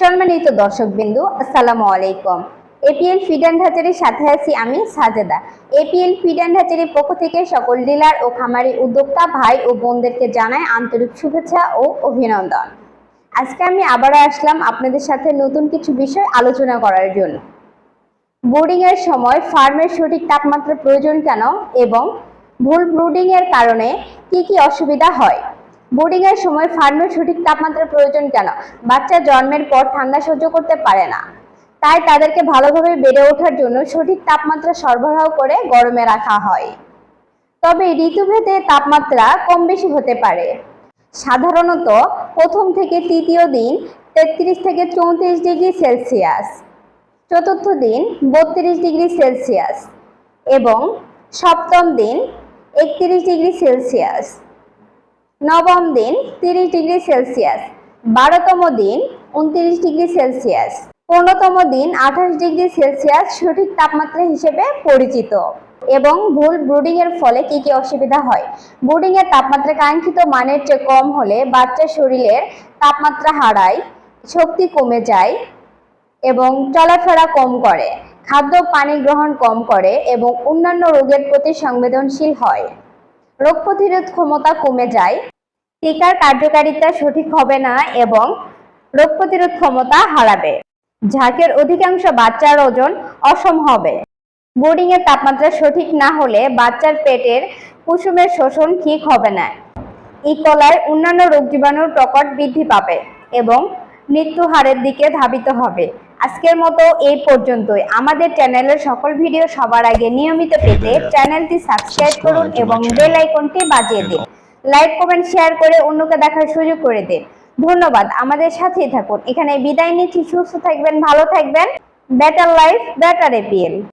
সম্মানিত দর্শক বিন্দু আসসালামু আলাইকুম। এপিএল ফিড অ্যান্ড হ্যাচারির সাথে আছি আমি সাজেদা। এপিএল ফিড অ্যান্ড হ্যাচারির পক্ষ থেকে সকল ডিলার ও খামারি উদ্যোক্তা, ভাই ও বোনদেরকে জানাই আন্তরিক শুভেচ্ছা ও অভিনন্দন। আজকে আমি আবারও আসলাম আপনাদের সাথে নতুন কিছু বিষয় আলোচনা করার জন্য। বোর্ডিং এর সময় ফার্মের সঠিক তাপমাত্রা প্রয়োজন কেন এবং ভুল ব্রুডিং এর কারণে কি কি অসুবিধা হয়? বোর্ডিং এর সময় ফার্মের সঠিক তাপমাত্রা প্রয়োজন কেন? বাচ্চা জন্মের পর ঠান্ডা সহ্য করতে পারে না। তাই তাদেরকে ভালোভাবে বেড়ে ওঠার জন্য সঠিক তাপমাত্রা সরবরাহ করে গরমে রাখা হয়। তবে ঋতুভেদে তাপমাত্রা কম বেশি হতে পারে। সাধারণত প্রথম থেকে তৃতীয় দিন তেত্রিশ থেকে চৌত্রিশ ডিগ্রি সেলসিয়াস, চতুর্থ দিন বত্রিশ ডিগ্রি সেলসিয়াস এবং সপ্তম দিন একত্রিশ ডিগ্রি সেলসিয়াস। নবম দিন তিরিশ ডিগ্রি সেলসিয়াস। বারোতম দিন উনত্রিশ ডিগ্রি সেলসিয়াস। পনেরোতম দিন আঠাশ ডিগ্রি সেলসিয়াস সঠিক তাপমাত্রা হিসেবে পরিচিত। এবং ভুল ব্রুডিং এর ফলে কি কি অসুবিধা হয়? ব্রুডিং এর তাপমাত্রা কাঙ্ক্ষিত মানের চেয়ে কম হলে বাচ্চার শরীরের তাপমাত্রা হারায়, শক্তি কমে যায় এবং চলাফেরা কম করে, খাদ্য পানি গ্রহণ কম করে এবং অন্যান্য রোগের প্রতি সংবেদনশীল হয়। রোগ প্রতিরোধ ক্ষমতা কমে যায়, টিকার কার্যকারিতা সঠিক হবে না এবং রোগ প্রতিরোধ ক্ষমতা হারাবে, ঝাঁকের অধিকাংশ বাচ্চার ওজন অসম হবে। বোর্ডিং এর তাপমাত্রা সঠিক না হলে বাচ্চার পেটের কুসুমের শোষণ ঠিক হবে না। ইকলায় অন্যান্য রোগ জীবাণুর প্রকট বৃদ্ধি পাবে এবং মৃত্যু হারের দিকে ধাবিত হবে। আজকের মতো এই পর্যন্তই। আমাদের চ্যানেলের সকল ভিডিও সবার আগে নিয়মিত পেতে চ্যানেলটি সাবস্ক্রাইব করুন এবং বেল আইকনটি বাজিয়ে দিন। লাইক কমেন্ট শেয়ার করে অন্যকে দেখার সুযোগ করে দিন। ধন্যবাদ। আমাদের সাথেই থাকুন। এখানে বিদায় নিচ্ছি। সুস্থ থাকবেন ভালো থাকবেন। Better life better APL